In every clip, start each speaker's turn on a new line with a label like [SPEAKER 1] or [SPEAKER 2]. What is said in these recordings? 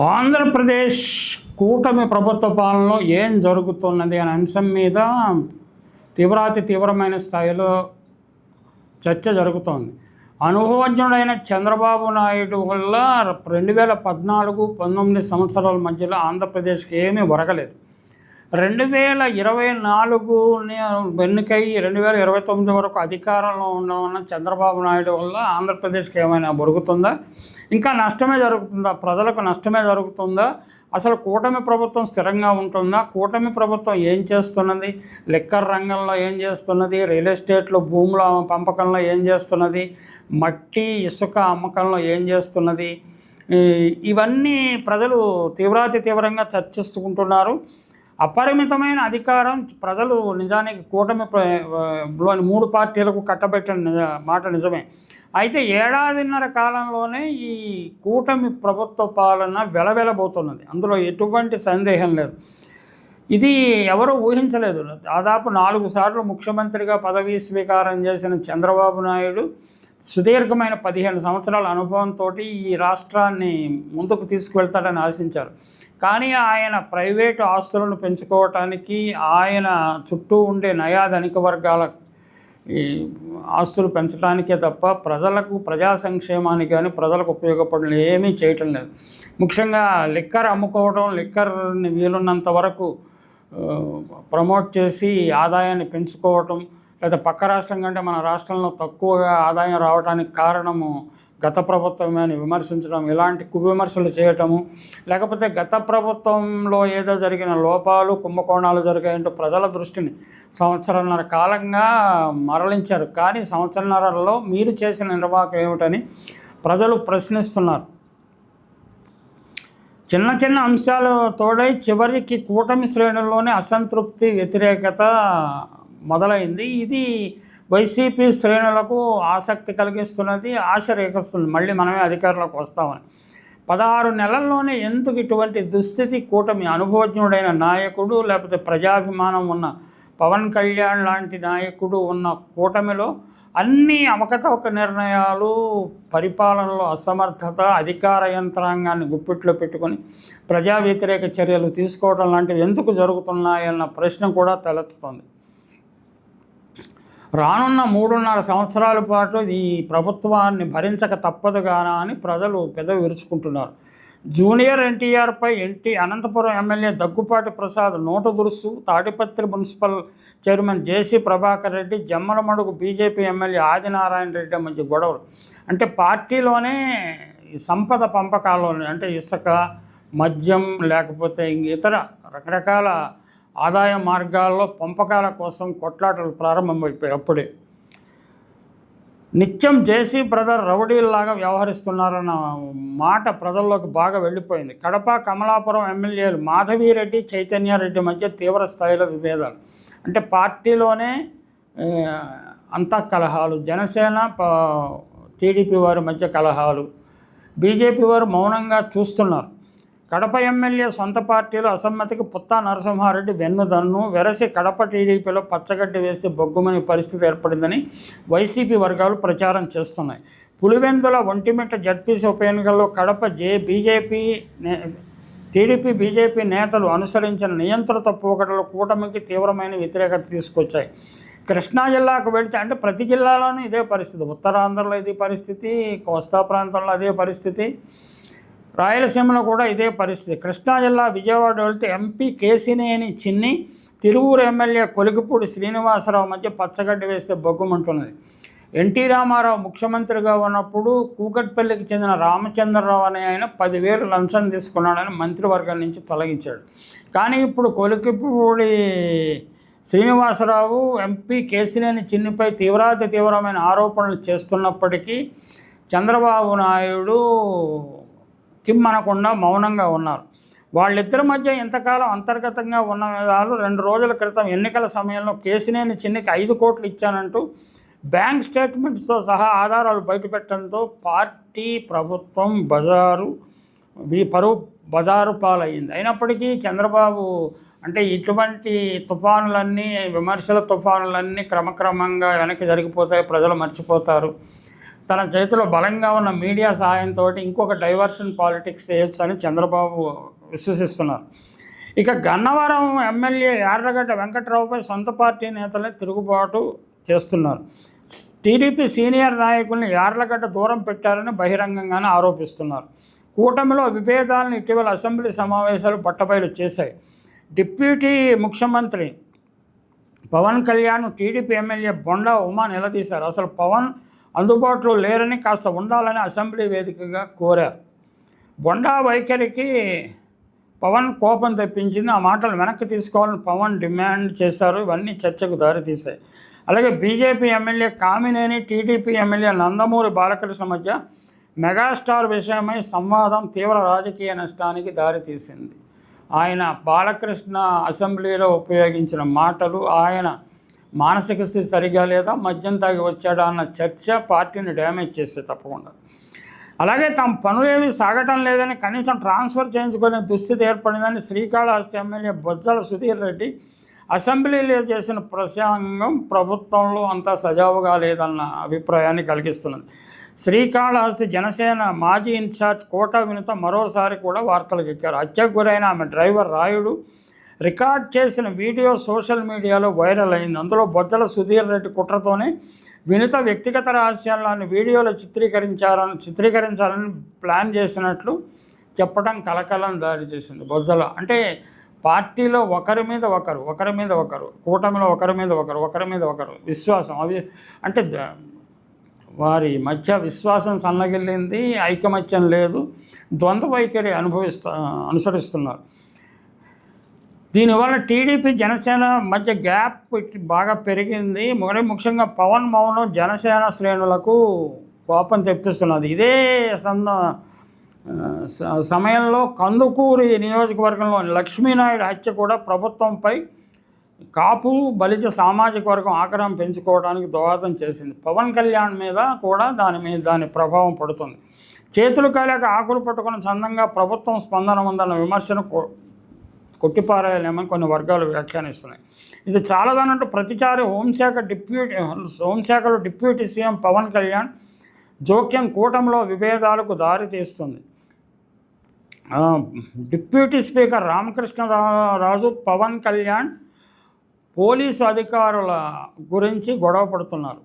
[SPEAKER 1] ఆంధ్రప్రదేశ్ కూటమి ప్రభుత్వ పాలనలో ఏం జరుగుతున్నది అనే అంశం మీద తీవ్రాతి తీవ్రమైన స్థాయిలో చర్చ జరుగుతోంది. అనుభవజ్ఞుడైన చంద్రబాబు నాయుడు వల్ల రెండు వేల పద్నాలుగు పంతొమ్మిది సంవత్సరాల మధ్యలో ఆంధ్రప్రదేశ్కి ఏమీ ఒరగలేదు. రెండు వేల ఇరవై నాలుగు ఎన్నికై రెండు వేల ఇరవై తొమ్మిది వరకు అధికారంలో ఉన్న చంద్రబాబు నాయుడు వల్ల ఆంధ్రప్రదేశ్కి ఏమైనా బొరుగుతుందా? ఇంకా నష్టమే జరుగుతుందా? ప్రజలకు నష్టమే జరుగుతుందా? అసలు కూటమి ప్రభుత్వం స్థిరంగా ఉంటుందా? కూటమి ప్రభుత్వం ఏం చేస్తున్నది? లిక్కర్ రంగంలో ఏం చేస్తున్నది? రియల్ ఎస్టేట్లో భూముల పంపకంలో ఏం చేస్తున్నది? మట్టి ఇసుక అమ్మకంలో ఏం చేస్తున్నది? ఇవన్నీ ప్రజలు తీవ్రాతి తీవ్రంగా చర్చిస్తుకుంటున్నారు అపరిమితమైన అధికారం ప్రజలు నిజానికి కూటమి లోని మూడు పార్టీలకు కట్టబెట్టిన మాట నిజమే. అయితే ఏడాదిన్నర కాలంలోనే ఈ కూటమి ప్రభుత్వ పాలన వెలవెలబోతున్నది. అందులో ఎటువంటి సందేహం లేదు. ఇది ఎవరూ ఊహించలేదు. దాదాపు నాలుగు సార్లు ముఖ్యమంత్రిగా పదవీ స్వీకారం చేసిన చంద్రబాబు నాయుడు సుదీర్ఘమైన పదిహేను సంవత్సరాల అనుభవంతో ఈ రాష్ట్రాన్ని ముందుకు తీసుకువెళ్తాడని ఆశించారు. కానీ ఆయన ప్రైవేటు ఆస్తులను పెంచుకోవటానికి ఆయన చుట్టూ ఉండే నయా ధనిక వర్గాల ఈ ఆస్తులు పెంచడానికే తప్ప ప్రజలకు ప్రజా సంక్షేమానికి కానీ ప్రజలకు ఉపయోగపడడం ఏమీ చేయటం లేదు. ముఖ్యంగా లిక్కర్ అమ్ముకోవడం లిక్కర్ని వీలున్నంత వరకు ప్రమోట్ చేసి ఆదాయాన్ని పెంచుకోవటం లేదా పక్క రాష్ట్రం కంటే మన రాష్ట్రంలో తక్కువగా ఆదాయం రావడానికి కారణము గత ప్రభుత్వమే అని విమర్శించడం ఇలాంటి కువిమర్శలు చేయటము లేకపోతే గత ప్రభుత్వంలో ఏదో జరిగిన లోపాలు కుంభకోణాలు జరిగాయంటూ ప్రజల దృష్టిని సంవత్సరంన్నర కాలంగా మరలించారు. కానీ సంవత్సరంన్నరలో మీరు చేసిన నిర్వాహకం ఏమిటని ప్రజలు ప్రశ్నిస్తున్నారు. చిన్న చిన్న అంశాలు తోడై చివరికి కూటమి శ్రేణుల్లోనే అసంతృప్తి వ్యతిరేకత మొదలైంది. ఇది వైసీపీ శ్రేణులకు ఆసక్తి కలిగిస్తున్నది ఆశ రేఖిస్తుంది మళ్ళీ మనమే అధికారంలోకి వస్తామని. పదహారు నెలల్లోనే ఎందుకు ఇటువంటి దుస్థితి కూటమి అనుభవజ్ఞుడైన నాయకుడు లేకపోతే ప్రజాభిమానం ఉన్న పవన్ కళ్యాణ్ లాంటి నాయకుడు ఉన్న కూటమిలో అన్ని అవకతవక నిర్ణయాలు పరిపాలనలో అసమర్థత అధికార యంత్రాంగాన్ని గుప్పిట్లో పెట్టుకొని ప్రజా వ్యతిరేక చర్యలు తీసుకోవడం లాంటివి ఎందుకు జరుగుతున్నాయన్న ప్రశ్న కూడా తలెత్తుతుంది. రానున్న మూడున్నర సంవత్సరాల పాటు ఈ ప్రభుత్వాన్ని భరించక తప్పదుగానా అని ప్రజలు పెదవి విరుచుకుంటున్నారు. Junior ఎన్టీఆర్పై N T Anantapuram MLA Daggupati Prasad note దురుసు Tadipatri municipal chairman J C Prabhakar Reddy Jammalamadugu BJP MLA Adinarayana Reddy మధ్య గొడవలు. అంటే పార్టీలోనే ఈ సంపద పంపకాల్లోనే అంటే ఇసుక మద్యం లేకపోతే ఇంక ఇతర రకరకాల ఆదాయ మార్గాల్లో పంపకాల కోసం కొట్లాటలు ప్రారంభమైపోయాయి అప్పుడే నిత్యం జేసీ బ్రదర్ రౌడీల్లాగా వ్యవహరిస్తున్నారన్న మాట ప్రజల్లోకి బాగా వెళ్ళిపోయింది. కడప కమలాపురం ఎమ్మెల్యేలు మాధవీరెడ్డి చైతన్యారెడ్డి మధ్య తీవ్ర స్థాయిలో విభేదాలు. అంటే పార్టీలోనే అంతా కలహాలు. జనసేన టీడీపీ వారి మధ్య కలహాలు. బీజేపీ వారు మౌనంగా చూస్తున్నారు. కడప ఎమ్మెల్యే సొంత పార్టీలో అసమ్మతికి పుత్తా నరసింహారెడ్డి వెన్నుదన్ను వెరసి కడప టీడీపీలో పచ్చగడ్డి వేస్తే బొగ్గుమని పరిస్థితి ఏర్పడిందని వైసీపీ వర్గాలు ప్రచారం చేస్తున్నాయి. పులివెందుల ఒంటిమిట్ట జడ్పీసీ ఉప ఎన్నికల్లో కడప జే బీజేపీ నే టీడీపీ బీజేపీ నేతలు అనుసరించిన నియంత్రిత పోకడలు కూటమికి తీవ్రమైన వ్యతిరేకత తీసుకొచ్చాయి. కృష్ణా జిల్లాకు వెళితే అంటే ప్రతి జిల్లాలోనూ ఇదే పరిస్థితి. ఉత్తరాంధ్రలో ఇదే పరిస్థితి కోస్తా ప్రాంతంలో అదే పరిస్థితి. రాయలసీమలో కూడా ఇదే పరిస్థితి. కృష్ణా జిల్లా విజయవాడ వెళ్తే ఎంపీ కేసినేని చిన్ని తిరువూరు ఎమ్మెల్యే కొలిగిపూడి శ్రీనివాసరావు మధ్య పచ్చగడ్డి వేస్తే బొగ్గుమంటున్నది. ఎన్టీ రామారావు ముఖ్యమంత్రిగా ఉన్నప్పుడు కూకట్పల్లికి చెందిన రామచంద్రరావు అనే ఆయన పదివేలు లంచం తీసుకున్నాడని మంత్రివర్గం నుంచి తొలగించాడు. కానీ ఇప్పుడు కొలికిపూడి శ్రీనివాసరావు ఎంపీ కేసినేని చిన్నిపై తీవ్రాతి తీవ్రమైన ఆరోపణలు చేస్తున్నప్పటికీ చంద్రబాబు నాయుడు కిమ్మనకుండా మౌనంగా ఉన్నారు. వాళ్ళిద్దరి మధ్య ఇంతకాలం అంతర్గతంగా ఉన్న వాళ్ళు రెండు రోజుల క్రితం ఎన్నికల సమయంలో కేసినేని చిన్నికి ఐదు కోట్లు ఇచ్చానంటూ బ్యాంక్ స్టేట్మెంట్స్తో సహా ఆధారాలు బయటపెట్టడంతో పార్టీ ప్రభుత్వం బజారు ఈ పరువు బజారు పాలయ్యింది. అయినప్పటికీ చంద్రబాబు అంటే ఇటువంటి తుఫానులన్నీ విమర్శల తుఫానులన్నీ క్రమక్రమంగా వెనక్కి జరిగిపోతాయి ప్రజలు మర్చిపోతారు. తన చేతిలో బలంగా ఉన్న మీడియా సహాయంతో ఇంకొక డైవర్షన్ పాలిటిక్స్ చేయొచ్చు అని చంద్రబాబు విశ్వసిస్తున్నారు. ఇక గన్నవరం ఎమ్మెల్యే యార్లగడ్డ వెంకట్రావుపై సొంత పార్టీ నేతలే తిరుగుబాటు చేస్తున్నారు. టీడీపీ సీనియర్ నాయకుల్ని యార్లగడ్డ దూరం పెట్టారని బహిరంగంగానే ఆరోపిస్తున్నారు. కూటమిలో విభేదాలను ఇటీవల అసెంబ్లీ సమావేశాలు పట్టబయలు చేశాయి. డిప్యూటీ ముఖ్యమంత్రి పవన్ కళ్యాణ్ టీడీపీ ఎమ్మెల్యే బొండా ఉమా నిలదీశారు. అసలు పవన్ అందుబాటులో లేరని కాస్త ఉండాలని అసెంబ్లీ వేదికగా కోరారు. బొండా వైఖరికి పవన్ కోపం తెప్పించింది. ఆ మాటలు వెనక్కి తీసుకోవాలని పవన్ డిమాండ్ చేశారు. ఇవన్నీ చర్చకు దారితీశాయి. అలాగే BJP MLA Kamineni TDP MLA Nandamuri Balakrishna మధ్య మెగాస్టార్ విషయమై సంవాదం తీవ్ర రాజకీయ నష్టానికి దారితీసింది. ఆయన బాలకృష్ణ అసెంబ్లీలో ఉపయోగించిన మాటలు ఆయన మానసిక స్థితి సరిగా లేదా మద్యం తాగి వచ్చాడా అన్న చర్చ పార్టీని డ్యామేజ్ చేస్తే తప్పకుండా. అలాగే తమ పనులేవి సాగటం లేదని కనీసం ట్రాన్స్ఫర్ చేయించుకునే దుస్థితి ఏర్పడిందని శ్రీకాళహస్తి ఎమ్మెల్యే బొజ్జల సుధీర్ రెడ్డి అసెంబ్లీలో చేసిన ప్రసంగం ప్రభుత్వంలో అంతా సజావుగా లేదన్న అభిప్రాయాన్ని కలిగిస్తున్నది. శ్రీకాళహస్తి జనసేన మాజీ ఇన్ఛార్జ్ కోట వినుత మరోసారి కూడా వార్తలకు ఎక్కారు. హత్యకు గురైన ఆమె డ్రైవర్ రాయుడు రికార్డ్ చేసిన వీడియో సోషల్ మీడియాలో వైరల్ అయింది. అందులో బొజ్జల సుధీర్ రెడ్డి కుట్రతోనే వినుత వ్యక్తిగత రహస్యాలను వీడియోలో చిత్రీకరించారని చిత్రీకరించాలని ప్లాన్ చేసినట్లు చెప్పడం కలకలం దారి చేసింది బొజ్జల. అంటే పార్టీలో ఒకరి మీద ఒకరు ఒకరి మీద ఒకరు కూటమిలో ఒకరి మీద ఒకరు ఒకరి మీద ఒకరు విశ్వాసం. అవి అంటే ద- వారి మధ్య విశ్వాసం సన్నగిల్లింది ఐకమత్యం లేదు ద్వంద్వ వైఖరి అనుభవిస్తా అనుసరిస్తున్నారు. దీనివల్ల టీడీపీ జనసేన మధ్య గ్యాప్ బాగా పెరిగింది. మరి ముఖ్యంగా పవన్ మౌనం జనసేన శ్రేణులకు కోపం తెప్పిస్తున్నది. ఇదే సంద స- సమయంలో కందుకూరి నియోజకవర్గంలోని లక్ష్మీనాయుడు హత్య కూడా ప్రభుత్వంపై కాపు బలిజ సామాజిక వర్గం ఆగ్రహం పెంచుకోవడానికి దోహదం చేసింది. పవన్ కళ్యాణ్ మీద కూడా దాని మీద దాని ప్రభావం పడుతుంది. చేతులు కాలేక ఆకులు పట్టుకున్న చందంగా ప్రభుత్వం స్పందన ఉందన్న విమర్శను కొట్టిపారేయలేమని కొన్ని వర్గాలు వ్యాఖ్యానిస్తున్నాయి. ఇది చాలదన్నట్టు ప్రతిసారి హోంశాఖ డిప్యూటీ హోంశాఖలో డిప్యూటీ సీఎం పవన్ కళ్యాణ్ జోక్యం కూటమిలో విభేదాలకు దారితీస్తుంది deputy speaker Ramakrishna Raju Pawan Kalyan police అధికారుల గురించి గొడవ పడుతున్నారు.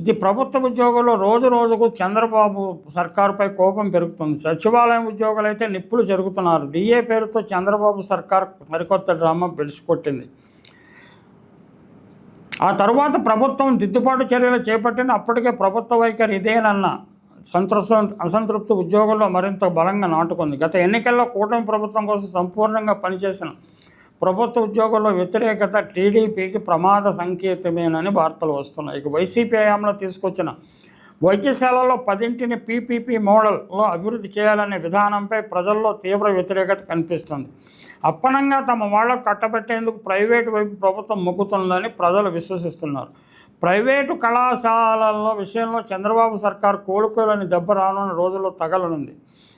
[SPEAKER 1] ఇది ప్రభుత్వ ఉద్యోగుల్లో రోజు రోజుకు చంద్రబాబు సర్కారుపై కోపం పెరుగుతుంది. సచివాలయం ఉద్యోగులు అయితే నిప్పులు జరుగుతున్నారు. డిఏ పేరుతో చంద్రబాబు సర్కార్ మరికొత్త డ్రామా పిలుచుకొట్టింది ఆ తర్వాత ప్రభుత్వం దిద్దుబాటు చర్యలు చేపట్టిన అప్పటికే ప్రభుత్వ వైఖరి ఇదేనన్న సంతృప్త అసంతృప్తి ఉద్యోగుల్లో మరింత బలంగా నాటుకుంది. గత ఎన్నికల్లో కూటమి ప్రభుత్వం కోసం సంపూర్ణంగా పనిచేసిన ప్రభుత్వ ఉద్యోగుల్లో వ్యతిరేకత టీడీపీకి ప్రమాద సంకేతమేనని వార్తలు వస్తున్నాయి. ఇక వైసీపీ హయాంలో తీసుకొచ్చిన వైద్యశాలలో పదింటిని పీపీపీ మోడల్లో అభివృద్ధి చేయాలనే విధానంపై ప్రజల్లో తీవ్ర వ్యతిరేకత కనిపిస్తుంది. అప్పనంగా తమ వాళ్ళకు కట్టబెట్టేందుకు ప్రైవేటు వైపు ప్రభుత్వం మొక్కుతుందని ప్రజలు విశ్వసిస్తున్నారు. ప్రైవేటు కళాశాలల విషయంలో చంద్రబాబు సర్కార్ కోలుకోలేని దెబ్బ రానున్న రోజుల్లో తగలనుంది.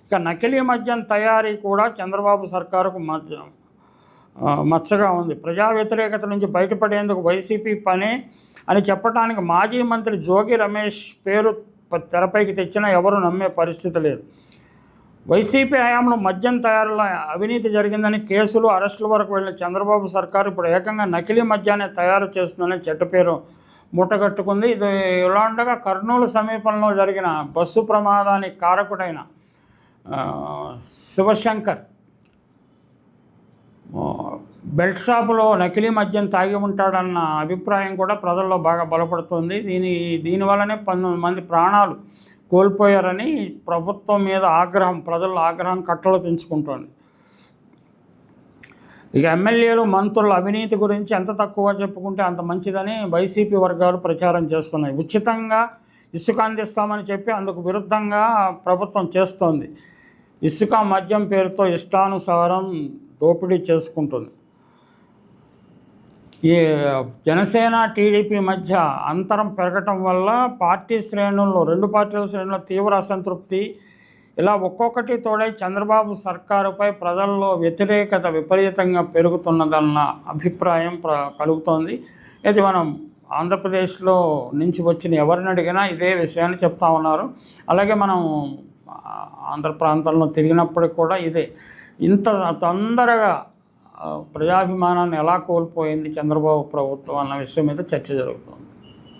[SPEAKER 1] ఇక నకిలీ మద్యం తయారీ కూడా చంద్రబాబు సర్కారుకు మద్యం. మచ్చగా ఉంది. ప్రజా వ్యతిరేకత నుంచి బయటపడేందుకు వైసీపీ పనే అని చెప్పడానికి మాజీ మంత్రి జోగి రమేష్ పేరు తెరపైకి తెచ్చినా ఎవరు నమ్మే పరిస్థితి లేదు. వైసీపీ హయాంలో మద్యం తయారీలో అవినీతి జరిగిందని కేసులు అరెస్టుల వరకు వెళ్ళిన చంద్రబాబు సర్కారు ఇప్పుడు ఏకంగా నకిలీ మద్యాన్ని తయారు చేస్తుందని చెట్టు పేరు ముట్టగట్టుకుంది ఇది ఇలా ఉండగా కర్నూలు సమీపంలో జరిగిన బస్సు ప్రమాదానికి కారకుడైన శివశంకర్ బెల్ట్ షాపులో నకిలీ మద్యం తాగి ఉంటాడన్న అభిప్రాయం కూడా ప్రజల్లో బాగా బలపడుతుంది. దీని దీనివల్లనే పంతొమ్మిది మంది ప్రాణాలు కోల్పోయారని ప్రభుత్వం మీద ఆగ్రహం ప్రజల్లో ఆగ్రహం కట్టలు తెంచుకుంటోంది. ఇక ఎమ్మెల్యేలు మంత్రుల అవినీతి గురించి ఎంత తక్కువ చెప్పుకుంటే అంత మంచిదని వైసీపీ వర్గాలు ప్రచారం చేస్తున్నాయి. ఉచితంగా ఇసుక అందిస్తామని చెప్పి అందుకు విరుద్ధంగా ప్రభుత్వం చేస్తోంది. ఇసుక మద్యం పేరుతో ఇష్టానుసారం దోపిడీ చేసుకుంటుంది. ఈ జనసేన టీడీపీ మధ్య అంతరం పెరగటం వల్ల పార్టీ శ్రేణుల్లో రెండు పార్టీల శ్రేణుల్లో తీవ్ర అసంతృప్తి. ఇలా ఒక్కొక్కటి తోడై చంద్రబాబు సర్కారుపై ప్రజల్లో వ్యతిరేకత విపరీతంగా పెరుగుతున్నదన్న అభిప్రాయం ప్ర కలుగుతోంది. ఇది మనం ఆంధ్రప్రదేశ్లో నుంచి వచ్చిన ఎవరిని అడిగినా ఇదే విషయాన్ని చెప్తా ఉన్నారు. అలాగే మనం ఆంధ్ర ప్రాంతంలో తిరిగినప్పటికి కూడా ఇదే. ఇంత తొందరగా ప్రజాభిమానాన్ని ఎలా కోల్పోయింది చంద్రబాబు ప్రభుత్వం అన్న విషయం మీద చర్చ జరుగుతుంది.